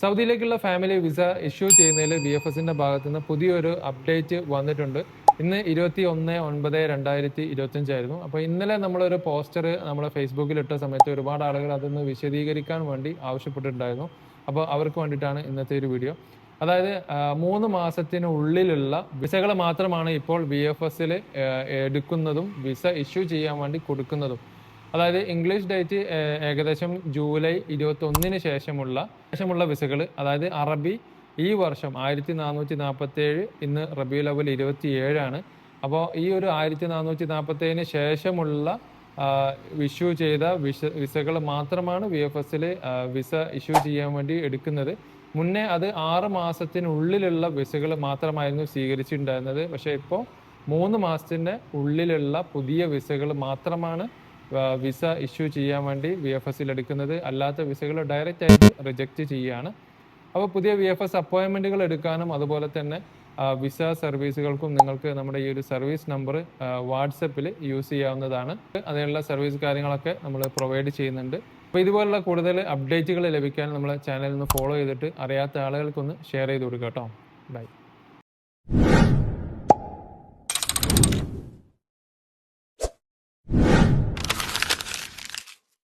സൗദിയിലേക്കുള്ള family visa issue ചെയ്യുന്നതിൽ B F എസിന്റെ ഭാഗത്തു നിന്ന് പുതിയൊരു അപ്ഡേറ്റ് വന്നിട്ടുണ്ട്. ഇന്ന് ഇരുപത്തി ഒന്ന് ഒൻപത് രണ്ടായിരത്തി ഇരുപത്തഞ്ചായിരുന്നു അപ്പോൾ ഇന്നലെ നമ്മളൊരു പോസ്റ്റർ നമ്മൾ ഫേസ്ബുക്കിൽ ഇട്ട സമയത്ത് ഒരുപാട് ആളുകൾ അതൊന്ന് വിശദീകരിക്കാൻ വേണ്ടി ആവശ്യപ്പെട്ടിട്ടുണ്ടായിരുന്നു. അപ്പോൾ അവർക്ക് വേണ്ടിയിട്ടാണ് ഇന്നത്തെ ഒരു വീഡിയോ അതായത് മൂന്ന് മാസത്തിനുള്ളിലുള്ള വിസകൾ മാത്രമാണ് ഇപ്പോൾ ബി എഫ് എസിൽ എടുക്കുന്നതും വിസ ഇഷ്യൂ ചെയ്യാൻ വേണ്ടി കൊടുക്കുന്നതും. അതായത് ഇംഗ്ലീഷ് ഡേറ്റ് ഏകദേശം ജൂലൈ ഇരുപത്തി ഒന്നിന് ശേഷമുള്ള ശേഷമുള്ള വിസകൾ അതായത് അറബി ഈ വർഷം ആയിരത്തി നാനൂറ്റി നാൽപ്പത്തി ഏഴ് ഇന്ന് റബി ലെവൽ ഇരുപത്തി ഏഴാണ് അപ്പോൾ ഈ ഒരു ആയിരത്തി നാനൂറ്റി നാൽപ്പത്തി ഏഴിന് ശേഷമുള്ള ഇഷ്യൂ ചെയ്ത വിസ വിസകൾ മാത്രമാണ് വി എഫ് എസിൽ വിസ ഇഷ്യൂ ചെയ്യാൻ വേണ്ടി എടുക്കുന്നത്. മുന്നേ അത് ആറ് മാസത്തിനുള്ളിലുള്ള വിസകൾ മാത്രമായിരുന്നു സ്വീകരിച്ചിട്ടുണ്ടായിരുന്നത്. പക്ഷേ ഇപ്പോൾ മൂന്ന് മാസത്തിന്റെ ഉള്ളിലുള്ള പുതിയ വിസകൾ മാത്രമാണ് വിസ ഇഷ്യൂ ചെയ്യാൻ വേണ്ടി വി എഫ് എസിൽ എടുക്കുന്നത്. അല്ലാത്ത വിസകൾ ഡയറക്റ്റ് ആയിട്ട് റിജക്റ്റ് ചെയ്യുകയാണ്. അപ്പോൾ പുതിയ വി എഫ് എസ് അപ്പോയിൻമെന്റുകൾ എടുക്കാനും അതുപോലെ തന്നെ വിസ സർവീസുകൾക്കും നിങ്ങൾക്ക് നമ്മുടെ ഈ ഒരു സർവീസ് നമ്പർ വാട്സപ്പിൽ യൂസ് ചെയ്യാവുന്നതാണ്. അതിനുള്ള സർവീസ് കാര്യങ്ങളൊക്കെ നമ്മൾ പ്രൊവൈഡ് ചെയ്യുന്നുണ്ട്. അപ്പോൾ ഇതുപോലുള്ള കൂടുതൽ അപ്ഡേറ്റുകൾ ലഭിക്കാൻ നമ്മളെ ചാനലിൽ നിന്ന് ഫോളോ ചെയ്തിട്ട് അറിയാത്ത ആളുകൾക്കൊന്ന് ഷെയർ ചെയ്ത് കൊടുക്കുക കേട്ടോ. ബൈ